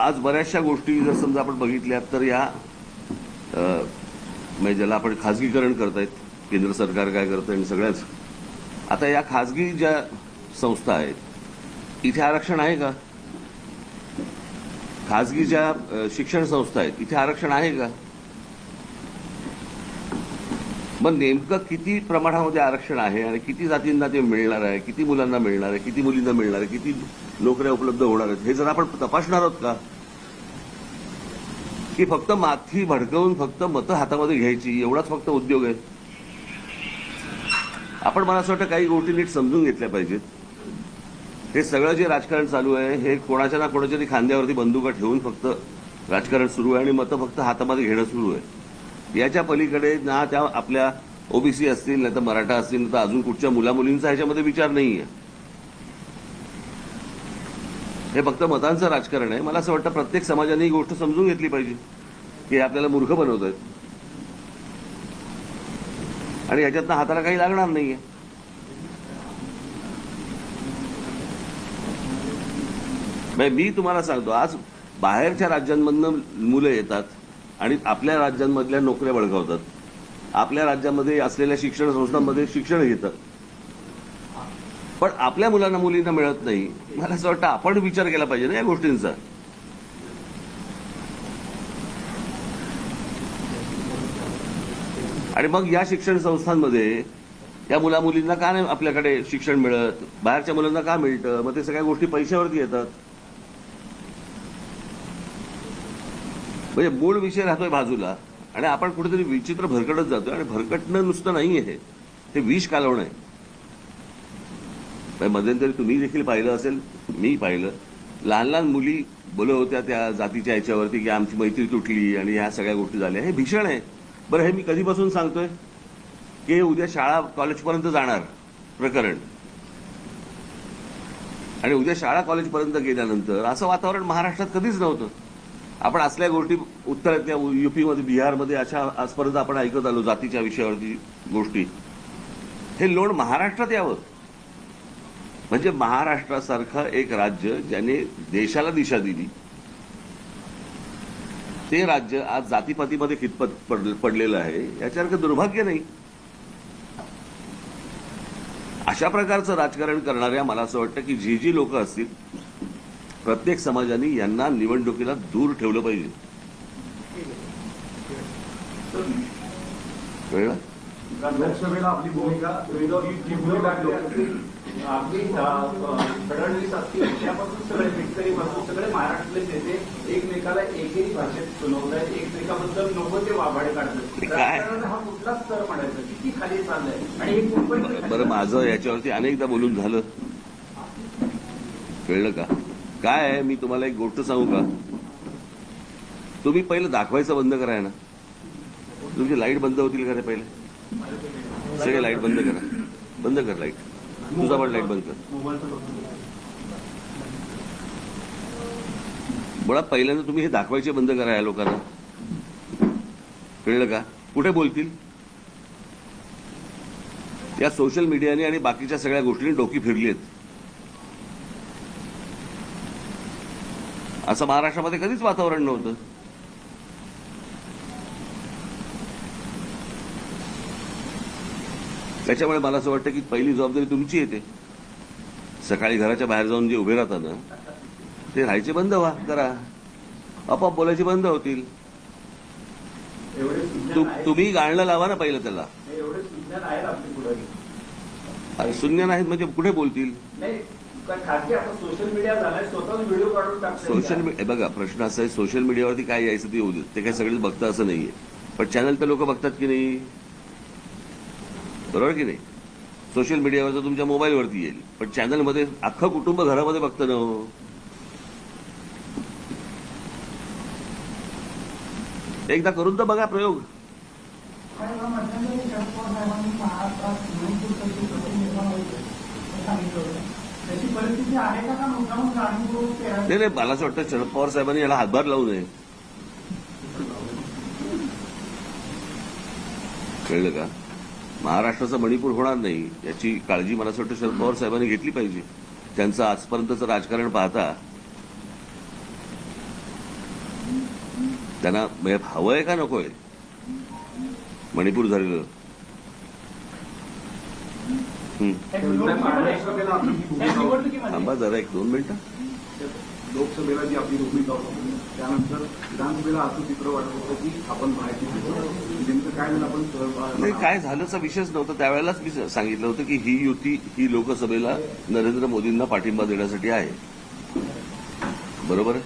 आज बऱ्याचशा गोष्टी जर समजा आपण बघितल्या तर या म्हणजे ज्याला आपण खाजगीकरण करतायत केंद्र सरकार काय करतं आणि सगळ्याच. आता या खाजगी ज्या संस्था आहेत इथे आरक्षण आहे का? खाजगी ज्या शिक्षण संस्था आहेत इथे आरक्षण आहे का? मग नेमकं किती प्रमाणामध्ये आरक्षण आहे आणि किती जातींना ते मिळणार आहे किती मुलांना मिळणार आहे किती मुलींना मिळणार आहे किती नोकऱ्या उपलब्ध होणार आहेत. हे जर आपण तपासणार आहोत का? की फक्त माथी भडकवून फक्त मतं हातामध्ये घ्यायची एवढाच फक्त उद्योग आहे? आपण मला असं वाटतं काही गोष्टी नीट समजून घेतल्या पाहिजेत. हे सगळं जे राजकारण चालू आहे हे कोणाच्या ना कोणाच्या तरी खांद्यावरती बंदुका ठेवून फक्त राजकारण सुरू आहे आणि मतं फक्त हातामध्ये घेणं सुरू आहे. याच्या पलीकडे ना त्या आपल्या ओबीसी असतील नाही तर मराठा असतील नाही तर अजून कुठच्या मुलामुलींचा ह्याच्यामध्ये विचार नाही आहे हे फक्त मतांचं राजकारण आहे. मला असं वाटतं प्रत्येक समाजाने ही गोष्ट समजून घेतली पाहिजे की हे आपल्याला मूर्ख बनवत आहेत. आणि याच्यातनं हाताला काही लागणार नाहीये. मी तुम्हाला सांगतो आज बाहेरच्या राज्यांमधनं मुलं येतात आणि आपल्या राज्यांमधल्या नोकऱ्या बळकावतात आपल्या राज्यामध्ये असलेल्या शिक्षण संस्थांमध्ये शिक्षण घेतात. पण आपल्या मुलांना मुलींना मिळत नाही. मला असं वाटतं आपण विचार केला पाहिजे ना या गोष्टींचा. आणि मग या शिक्षण संस्थांमध्ये या मुला मुलींना का नाही आपल्याकडे शिक्षण मिळत? बाहेरच्या मुलांना का मिळतं? मग ते सगळ्या गोष्टी पैशावरती येतात. म्हणजे मूळ विषय राहतोय बाजूला. आणि आपण कुठेतरी विचित्र भरकटत जातोय आणि भरकटणं नुसतं नाही आहे हे विष कालवणं आहे. मध्यंतरी तुम्ही देखील पाहिलं असेल मी पाहिलं. लहान लहान मुली बोलत होत्या त्या जातीच्या याच्यावरती की आमची मैत्री तुटली आणि ह्या सगळ्या गोष्टी झाल्या. हे भीषण आहे. बरं हे मी कधीपासून सांगतोय? की हे उद्या शाळा कॉलेजपर्यंत जाणार प्रकरण. आणि उद्या शाळा कॉलेजपर्यंत गेल्यानंतर असं वातावरण महाराष्ट्रात कधीच नव्हतं. आपण असल्या गोष्टी उत्तरातल्या युपीमध्ये बिहारमध्ये अशा आजपर्यंत आपण ऐकत आलो जातीच्या विषयावरती गोष्टी. हे लोण महाराष्ट्रात यावं. म्हणजे महाराष्ट्रासारखं एक राज्य ज्याने देशाला दिशा दिली ते राज्य आज जातीपातीमध्ये खितपत पड- पडलेलं आहे याच्यासारखं दुर्भाग्य नाही. अशा प्रकारचं राजकारण करणाऱ्या मला असं वाटतं की जी जी लोक असतील प्रत्येक समाजाने यांना निवडणुकीला दूर ठेवलं पाहिजे. कळलं? लोकसभेला आपली भूमिका आपली फडणवीस असतील त्यापासून सगळे शेतकरी पासून सगळे महाराष्ट्रातले नेते एकमेकाला भाषेत सुनावत आहेत एकमेकाबद्दल नको ते वाभाडे काढतात? राजकारणाचा हा कुठला स्तर म्हणायचा? किती खाली चाललंय? आणि एक मुंबई बरं माझं याच्यावरती अनेकदा बोलून झालं. कळलं का? काय आहे? मी तुम्हाला एक गोष्ट सांगू का? तुम्ही पहिलं दाखवायचं बंद कराय ना. तुमची लाइट बंद होतील का रे पहिले? सगळे लाइट बंद करा. बंद कर लाइट. तुझा पण लाइट बंद कर. मुळात पहिल्यांदा तुम्ही हे दाखवायचे बंद करा या लोकांना. कळलं का? कुठे बोलतील? या सोशल मीडियाने आणि बाकीच्या सगळ्या गोष्टींनी डोकी फिरली आहेत असं महाराष्ट्रामध्ये कधीच वातावरण नव्हतं. त्याच्यामुळे मला असं वाटतं की पहिली जबाबदारी तुमची येते. सकाळी घराच्या बाहेर जाऊन जे उभे राहतात ना ते राहायचे बंद व्हा करा. आपोआप बोलायचे बंद होतील. तु- तुम्ही गाणं लावा ना पहिलं त्याला. अरे शून्य नाहीत म्हणजे कुठे बोलतील? सोशल मीडिया बघा प्रश्न असा आहे सोशल मीडियावरती काय यायचं ते होऊ देत. ते काय सगळेच बघता असं नाहीये. पण चॅनल तर लोक बघतात की नाही? बरोबर की नाही? सोशल मीडियावर तर तुमच्या मोबाईलवरती येईल. पण चॅनलमध्ये अख्खं कुटुंब घरामध्ये बघतं ना हो. एकदा करून तर बघा प्रयोग. नाही नाही मला असं वाटतं शरद पवार साहेबांनी याला हातभार लावू नये. कळलं का? महाराष्ट्राचा मणिपूर होणार नाही याची काळजी मला असं वाटतं शरद पवार साहेबांनी घेतली पाहिजे. त्यांचं आजपर्यंतचं राजकारण पाहता त्यांना म्हणजे हवंय का नकोय मणिपूर झालेलं. थांबा जरा एक दोन मिनिटं. लोकसभेला जी आपली भूमिका होती त्यानंतर विधानसभेला असं चित्र वाटत होतं की आपण माहिती नेमकं काय झालं आपण नाही काय झालंचा विषयच नव्हता. त्यावेळेलाच मी सांगितलं होतं की ही युती ही लोकसभेला नरेंद्र मोदींना पाठिंबा देण्यासाठी आहे. बरोबर आहे?